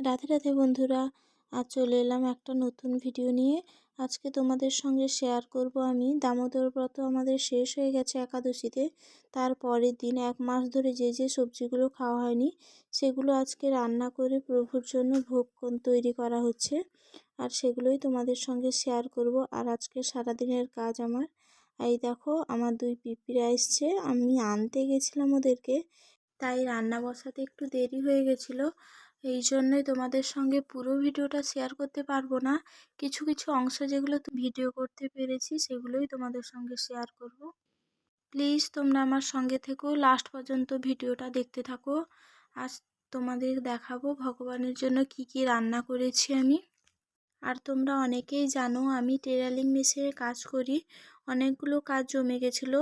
রাধে রাধে বন্ধুরা, আজ চলে এলাম একটা নতুন ভিডিও নিয়ে। আজকে তোমাদের সঙ্গে শেয়ার করব আমি। দামোদর ব্রত আমাদের শেষ হয়ে গেছে একাদশীতে। তারপরের দিন এক মাস ধরে যে যে সবজিগুলো খাওয়া হয়নি, সেগুলো আজকে রান্না করে প্রভুর জন্য ভোগ তৈরি করা হচ্ছে। আর সেগুলোই তোমাদের সঙ্গে শেয়ার করব। আর আজকে সারাদিনের কাজ আমার। এই দেখো, আমার দুই পিঁপড়া এসছে আমি আনতে গেছিলাম ওদেরকে, তাই রান্না বসাতে একটু দেরি হয়ে গেছিল। এই জন্যই তোমাদের সঙ্গে পুরো ভিডিওটা শেয়ার করতে পারব না। কিছু কিছু অংশ যেগুলো ভিডিও করতে পেরেছি, সেগুলোই তোমাদের সঙ্গে শেয়ার করব। প্লিজ তোমরা আমার সঙ্গে থেকেও লাস্ট পর্যন্ত ভিডিওটা দেখতে থাকো। আজ তোমাদের দেখাবো ভগবানের জন্য কি কি রান্না করেছি আমি। আর তোমরা অনেকেই জানো, আমি টেরালিং মেশে কাজ করি। অনেকগুলো কাজ জমে গেছিল।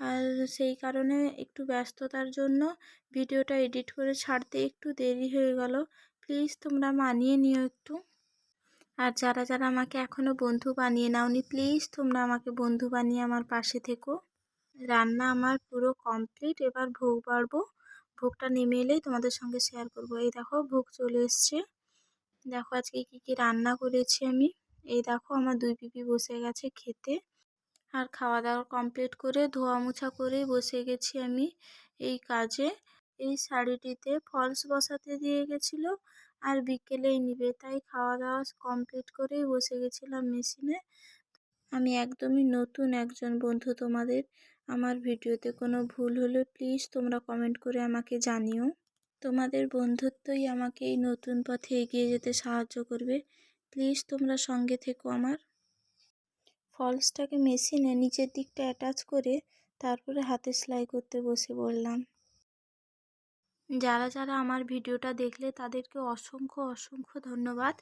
আর সেই কারণে একটু ব্যস্ততার জন্য ভিডিওটা এডিট করে ছাড়তে একটু দেরি হয়ে গেল। প্লিজ তোমরা মানিয়ে নিও একটু। আর যারা যারা আমাকে এখনও বন্ধু বানিয়ে নাওনি, প্লিজ তোমরা আমাকে বন্ধু বানিয়ে আমার পাশে থেকো। রান্না আমার পুরো কমপ্লিট, এবার ভোগ বাড়বো। ভোগটা নেমে এলেই তোমাদের সঙ্গে শেয়ার করব। এই দেখো, ভোগ চলে এসছে। দেখো আজকে কি কি রান্না করেছি আমি। এই দেখো, আমার দুই পিপি বসে গেছে খেতে। আর খাওয়া দাওয়া কমপ্লিট করে ধোয়া মোছা করে বসে গেছি আমি এই কাজে। এই শাড়িটিতে ফলস বসাতে দিয়ে গেছিল আর বিকেলেই নিবে, তাই খাওয়া দাওয়া কমপ্লিট করেই বসে গেছিলাম মেশিনে আমি একদমই নতুন একজন বন্ধু তোমাদের, আমার ভিডিওতে কোনো ভুল হলে প্লিজ তোমরা কমেন্ট করে আমাকে জানিও। তোমাদের বন্ধুত্বই আমাকে এই নতুন পথে এগিয়ে যেতে সাহায্য করবে। প্লিজ তোমরা সঙ্গে থেকো আমার। ফলসটাকে মেশিনে নিচের দিকটা অ্যাটাচ করে তারপরে হাতে সেলাই করতে বসে পড়লাম। যারা যারা আমার ভিডিওটা দেখলে তাদেরকে অসংখ্য অসংখ্য ধন্যবাদ।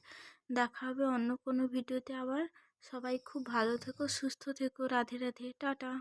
দেখা হবে অন্য কোনো ভিডিওতে আবার। সবাই খুব ভালো থেকো, সুস্থ থেকো। রাধে রাধে। টাটা।